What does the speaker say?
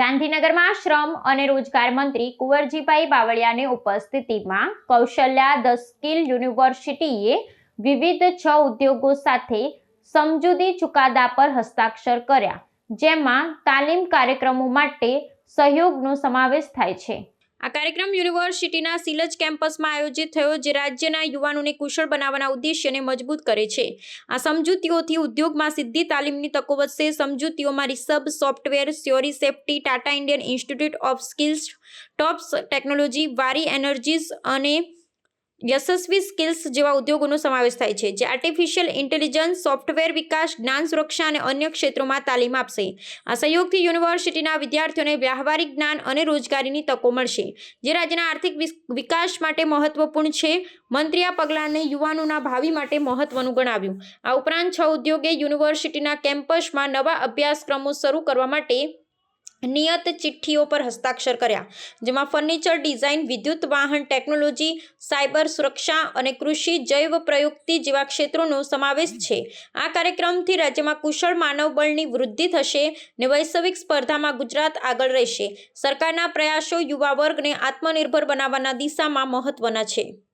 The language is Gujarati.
ગાંધીનગરમાં શ્રમ અને રોજગાર મંત્રી કુંવરજીભાઈ બાવળિયાની ઉપસ્થિતિમાં કૌશલ્યા ધ સ્કિલ યુનિવર્સિટીએ વિવિધ છ ઉદ્યોગો સાથે સમજૂતી ચુકાદા પર હસ્તાક્ષર કર્યા, જેમાં તાલીમ કાર્યક્રમો માટે સહયોગનો સમાવેશ થાય છે. આ કાર્યક્રમ યુનિવર્સિટીના સિલજ કેમ્પસમાં આયોજિત થયો, જે રાજ્યના યુવાનોને કુશળ બનાવવાના ઉદ્દેશ્યને મજબૂત કરે છે. આ સમજૂતીઓથી ઉદ્યોગમાં સીધી તાલીમની તકો વધશે. સમજૂતીઓમાં રિસબ software sure safety, Tata Indian institute of skills, tops technology, Waaree energies અને યશસ્વી સ્કિલ્સ જેવા ઉદ્યોગોનો સમાવેશ થાય છે, જે આર્ટિફિશિયલ ઇન્ટેલિજન્સ સોફ્ટવેર વિકાસ, જ્ઞાન સુરક્ષા અને અન્ય ક્ષેત્રોમાં તાલીમ આપશે. આ સહયોગથી યુનિવર્સિટીના વિદ્યાર્થીઓને વ્યાવહારિક જ્ઞાન અને રોજગારીની તકો મળશે, જે રાજ્યના આર્થિક વિકાસ માટે મહત્વપૂર્ણ છે. મંત્રી આ પગલાંને યુવાનોના ભાવિ માટે મહત્વનું ગણાવ્યું. આ ઉપરાંત છ ઉદ્યોગે યુનિવર્સિટીના કેમ્પસમાં નવા અભ્યાસક્રમો શરૂ કરવા માટે નિયત ચિઠ્ઠીઓ પર હસ્તાક્ષર કર્યા, જેમાં ફર્નિચર ડિઝાઇન, વિદ્યુત વાહન ટેકનોલોજી, સાયબર સુરક્ષા અને કૃષિ જૈવ પ્રયુક્તિ જેવા ક્ષેત્રોનો સમાવેશ છે. આ કાર્યક્રમથી રાજ્યમાં કુશળ માનવબળની વૃદ્ધિ થશે ને વૈશ્વિક સ્પર્ધામાં ગુજરાત આગળ રહેશે. સરકારના પ્રયાસો યુવા વર્ગને આત્મનિર્ભર બનાવવાના દિશામાં મહત્વના છે.